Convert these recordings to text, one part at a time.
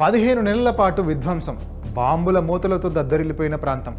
పదిహేను నెలల పాటు విధ్వంసం. బాంబుల మూతలతో దద్దరిల్లిపోయిన ప్రాంతం.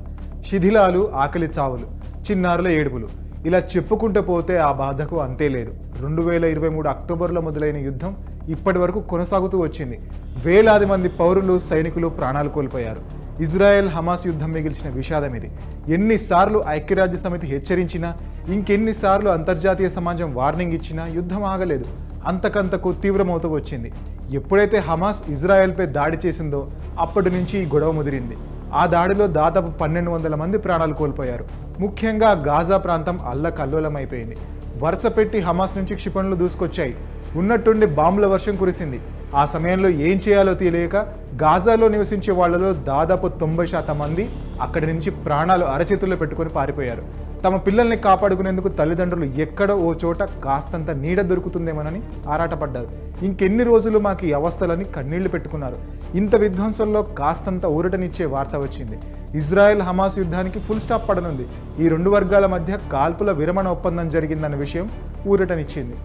శిథిలాలు ఆకలి చావులు చిన్నారుల ఏడుపులు. ఇలా చెప్పుకుంటూ పోతే ఆ బాధకు అంతే లేదు. రెండు వేల ఇరవై మూడు అక్టోబర్లో మొదలైన యుద్ధం ఇప్పటి వరకు కొనసాగుతూ వచ్చింది. వేలాది మంది పౌరులు సైనికులు ప్రాణాలు కోల్పోయారు. ఇజ్రాయెల్ హమాస్ యుద్ధం మిగిల్చిన విషాదం ఇది. ఎన్నిసార్లు ఐక్యరాజ్య సమితి హెచ్చరించినా ఇంకెన్నిసార్లు అంతర్జాతీయ సమాజం వార్నింగ్ ఇచ్చినా యుద్ధం ఆగలేదు. అంతకంతకు తీవ్రమవుతూ వచ్చింది. ఎప్పుడైతే హమాస్ ఇజ్రాయెల్పై దాడి చేసిందో అప్పటి నుంచి ఈ గొడవ ముదిరింది. ఆ దాడిలో దాదాపు పన్నెండు వందల మంది ప్రాణాలు కోల్పోయారు. ముఖ్యంగా గాజా ప్రాంతం అల్లకల్లోలమైపోయింది. వరుస పెట్టి హమాస్ నుంచి క్షిపణులు దూసుకొచ్చాయి. ఉన్నట్టుండి బాంబుల వర్షం కురిసింది. ఆ సమయంలో ఏం చేయాలో తెలియక గాజాలో నివసించే వాళ్ళలో దాదాపు తొంభై శాతం మంది అక్కడి నుంచి ప్రాణాలు అరచేతుల్లో పెట్టుకొని పారిపోయారు. తమ పిల్లల్ని కాపాడుకునేందుకు తల్లిదండ్రులు ఎక్కడో ఓ చోట కాస్తంత నీడ దొరుకుతుందేమోనని ఆరాటపడ్డారు. ఇంకెన్ని రోజులు మాకు ఈ అవస్థలని కన్నీళ్ళు పెట్టుకున్నారు. ఇంత విధ్వంసంలో కాస్తంత ఊరటనిచ్చే వార్త వచ్చింది. ఇజ్రాయెల్ హమాస్ యుద్ధానికి ఫుల్ స్టాప్ పడనుంది. ఈ రెండు వర్గాల మధ్య కాల్పుల విరమణ ఒప్పందం జరిగిందన్న విషయం ఊరటనిచ్చింది.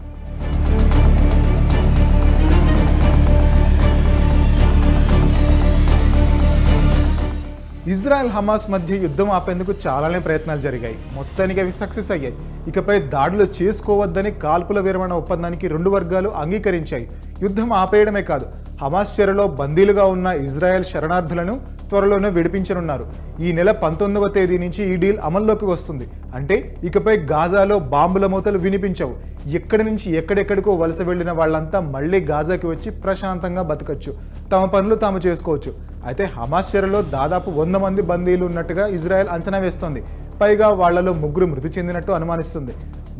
ఇజ్రాయెల్ హమాస్ మధ్య యుద్ధం ఆపేందుకు చాలానే ప్రయత్నాలు జరిగాయి. మొత్తానికి అవి సక్సెస్ అయ్యాయి. ఇకపై దాడులు చేసుకోవద్దని కాల్పుల విరమణ ఒప్పందానికి రెండు వర్గాలు అంగీకరించాయి. యుద్ధం ఆపేయడమే కాదు హమాస్ చెరలో బందీలుగా ఉన్న ఇజ్రాయెల్ శరణార్థులను త్వరలోనే విడిపించనున్నారు. ఈ నెల పంతొమ్మిదవ తేదీ నుంచి ఈ డీల్ అమల్లోకి వస్తుంది. అంటే ఇకపై గాజాలో బాంబుల మూతలు వినిపించవు. ఎక్కడి నుంచి ఎక్కడెక్కడికో వలస వెళ్ళిన వాళ్ళంతా మళ్ళీ గాజాకి వచ్చి ప్రశాంతంగా బతకచ్చు. తమ పనులు తాము చేసుకోవచ్చు. అయితే హమాస్ చెరలో దాదాపు వంద మంది బందీలు ఉన్నట్టుగా ఇజ్రాయెల్ అంచనా వేస్తోంది. పైగా వాళ్ళలో ముగ్గురు మృతి చెందినట్టు అనుమానిస్తుంది.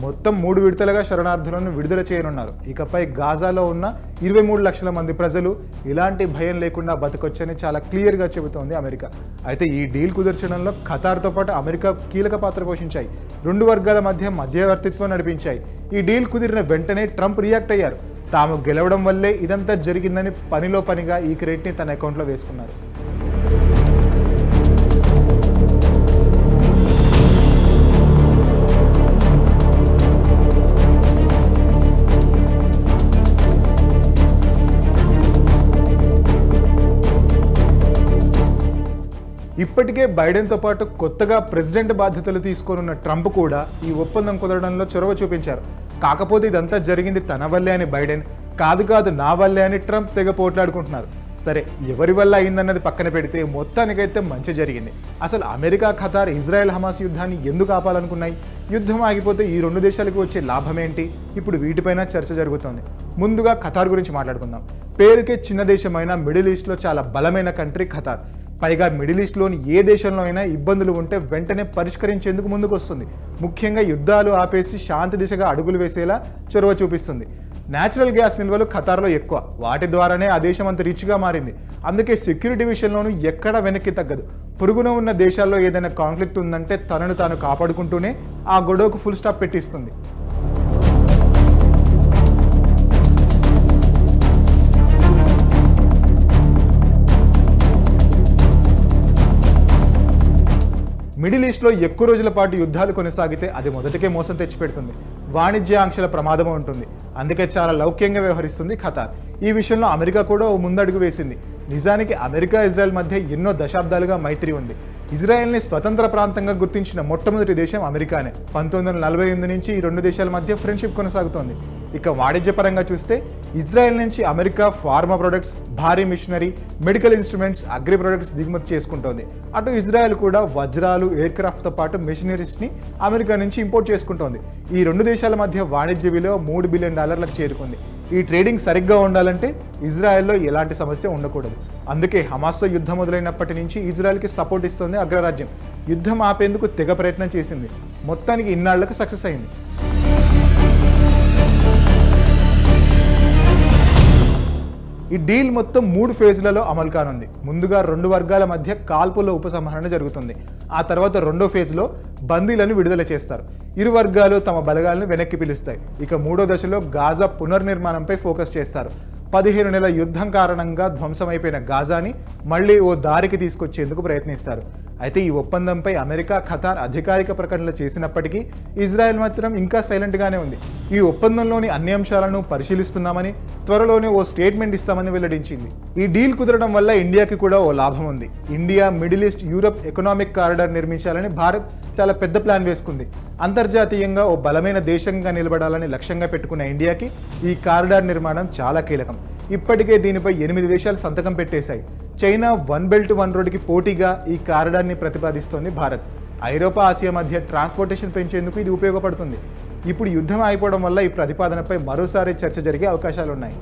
మొత్తం మూడు విడతలుగా శరణార్థులను విడుదల చేయనున్నారు. ఇకపై గాజాలో ఉన్న ఇరవై మూడు లక్షల మంది ప్రజలు ఇలాంటి భయం లేకుండా బతకొచ్చని చాలా క్లియర్గా చెబుతోంది అమెరికా. అయితే ఈ డీల్ కుదర్చడంలో ఖతార్తో పాటు అమెరికా కీలక పాత్ర పోషించాయి. రెండు వర్గాల మధ్య మధ్యవర్తిత్వం నడిపించాయి. ఈ డీల్ కుదిరిన వెంటనే ట్రంప్ రియాక్ట్ అయ్యారు. తాము గెలవడం వల్లే ఇదంతా జరిగిందని పనిలో పనిగా ఈ క్రెడిట్ని తన అకౌంట్లో వేసుకున్నారు. ఇప్పటికే బైడెన్తో పాటు కొత్తగా ప్రెసిడెంట్ బాధ్యతలు తీసుకోనున్న ట్రంప్ కూడా ఈ ఒప్పందం కుదరడంలో చొరవ చూపించారు. కాకపోతే ఇదంతా జరిగింది తన వల్లే అని బైడెన్ కాదు కాదు నా వల్లే అని ట్రంప్ తెగ పోట్లాడుకుంటున్నారు. సరే ఎవరి వల్ల అయిందన్నది పక్కన పెడితే మొత్తానికైతే మంచి జరిగింది. అసలు అమెరికా ఖతార్ ఇజ్రాయెల్ హమాస్ యుద్ధాన్ని ఎందుకు ఆపాలనుకున్నాయి? యుద్ధం ఆగిపోతే ఈ రెండు దేశాలకు వచ్చే లాభం ఏంటి? ఇప్పుడు వీటిపైన చర్చ జరుగుతోంది. ముందుగా ఖతార్ గురించి మాట్లాడుకుందాం. పేరుకే చిన్న దేశమైన మిడిల్ ఈస్ట్లో చాలా బలమైన కంట్రీ ఖతార్. పైగా మిడిల్ ఈస్ట్లోని ఏ దేశంలో అయినా ఇబ్బందులు ఉంటే వెంటనే పరిష్కరించేందుకు ముందుకు వస్తుంది ముఖ్యంగా యుద్ధాలు ఆపేసి శాంతి దిశగా అడుగులు వేసేలా చొరవ చూపిస్తుంది. నేచురల్ గ్యాస్ నిల్వలు ఖతార్లో ఎక్కువ. వాటి ద్వారానే ఆ దేశం అంత రిచ్గా మారింది. అందుకే సెక్యూరిటీ విషయంలోనూ ఎక్కడ వెనక్కి తగ్గదు. పొరుగున ఉన్న దేశాల్లో ఏదైనా కాన్ఫ్లిక్ట్ ఉందంటే తనను తాను కాపాడుకుంటూనే ఆ గొడవకు ఫుల్ స్టాప్ పెట్టిస్తుంది. మిడిల్ ఈస్ట్లో ఎక్కువ రోజుల పాటు యుద్ధాలు కొనసాగితే అది మొదటికే మోసం తెచ్చిపెడుతుంది. వాణిజ్య ఆంక్షల ప్రమాదం ఉంటుంది. అందుకే చాలా లౌక్యంగా వ్యవహరిస్తుంది ఖతార్. ఈ విషయంలో అమెరికా కూడా ఓ ముందడుగు వేసింది. నిజానికి అమెరికా ఇజ్రాయెల్ మధ్య ఎన్నో దశాబ్దాలుగా మైత్రి ఉంది. ఇజ్రాయెల్ని స్వతంత్ర ప్రాంతంగా గుర్తించిన మొట్టమొదటి దేశం అమెరికానే. పంతొమ్మిది వందల నలభై ఎనిమిది నుంచి ఈ రెండు దేశాల మధ్య ఫ్రెండ్షిప్ కొనసాగుతోంది. ఇక వాణిజ్యపరంగా చూస్తే ఇజ్రాయెల్ నుంచి అమెరికా ఫార్మా ప్రొడక్ట్స్ భారీ machinery medical instruments agri products దిగుమతి చేసుకుంటోంది. అటు ఇజ్రాయెల్ కూడా వజ్రాలు ఎయిర్ క్రాఫ్ట్తో పాటు మిషనరీస్ని అమెరికా నుంచి ఇంపోర్ట్ చేసుకుంటోంది. ఈ రెండు దేశాల మధ్య వాణిజ్య విలువ మూడు బిలియన్ డాలర్లకు చేరుకుంది. ఈ ట్రేడింగ్ సరిగ్గా ఉండాలంటే ఇజ్రాయెల్లో ఎలాంటి సమస్య ఉండకూడదు. అందుకే హమాస్తో యుద్ధం మొదలైనప్పటి నుంచి ఇజ్రాయెల్కి సపోర్ట్ ఇస్తోంది అగ్రరాజ్యం. యుద్ధం ఆపేందుకు తెగ ప్రయత్నం చేసింది. మొత్తానికి ఇన్నాళ్ళకు సక్సెస్ అయింది. ఈ డీల్ మొత్తం మూడు ఫేజ్లలో అమలు కానుంది. ముందుగా రెండు వర్గాల మధ్య కాల్పుల ఉపసంహరణ జరుగుతుంది. ఆ తర్వాత రెండో ఫేజ్లో బందీలను విడుదల చేస్తారు. ఇరు వర్గాలు తమ బలగాలను వెనక్కి పిలుస్తాయి. ఇక మూడో దశలో గాజా పునర్నిర్మాణంపై ఫోకస్ చేస్తారు. పదిహేను నెలల యుద్ధం కారణంగా ధ్వంసమైపోయిన గాజాని మళ్ళీ ఓ దారికి తీసుకొచ్చేందుకు ప్రయత్నిస్తారు. అయితే ఈ ఒప్పందంపై అమెరికా ఖతార్ అధికారిక ప్రకటనలు చేసినప్పటికీ ఇజ్రాయెల్ మాత్రం ఇంకా సైలెంట్గానే ఉంది. ఈ ఒప్పందంలోని అన్ని అంశాలను పరిశీలిస్తున్నామని త్వరలోనే ఓ స్టేట్మెంట్ ఇస్తామని వెల్లడించింది. ఈ డీల్ కుదరడం వల్ల ఇండియాకి కూడా ఓ లాభం ఉంది. India middle east Europe economic corridor నిర్మించాలని భారత్ చాలా పెద్ద ప్లాన్ వేసుకుంది. అంతర్జాతీయంగా ఓ బలమైన దేశంగా నిలబడాలని లక్ష్యంగా పెట్టుకున్న ఇండియాకి ఈ కారిడార్ నిర్మాణం చాలా కీలకం. ఇప్పటికే దీనిపై ఎనిమిది దేశాలు సంతకం పెట్టేశాయి. చైనా వన్ బెల్ట్ వన్ రోడ్డుకి పోటీగా ఈ కారిడార్ని ప్రతిపాదిస్తోంది భారత్. ఐరోపా ఆసియా మధ్య ట్రాన్స్పోర్టేషన్ పెంచేందుకు ఇది ఉపయోగపడుతుంది. ఇప్పుడు యుద్ధం అయిపోవడం వల్ల ఈ ప్రతిపాదనపై మరోసారి చర్చ జరిగే అవకాశాలున్నాయి.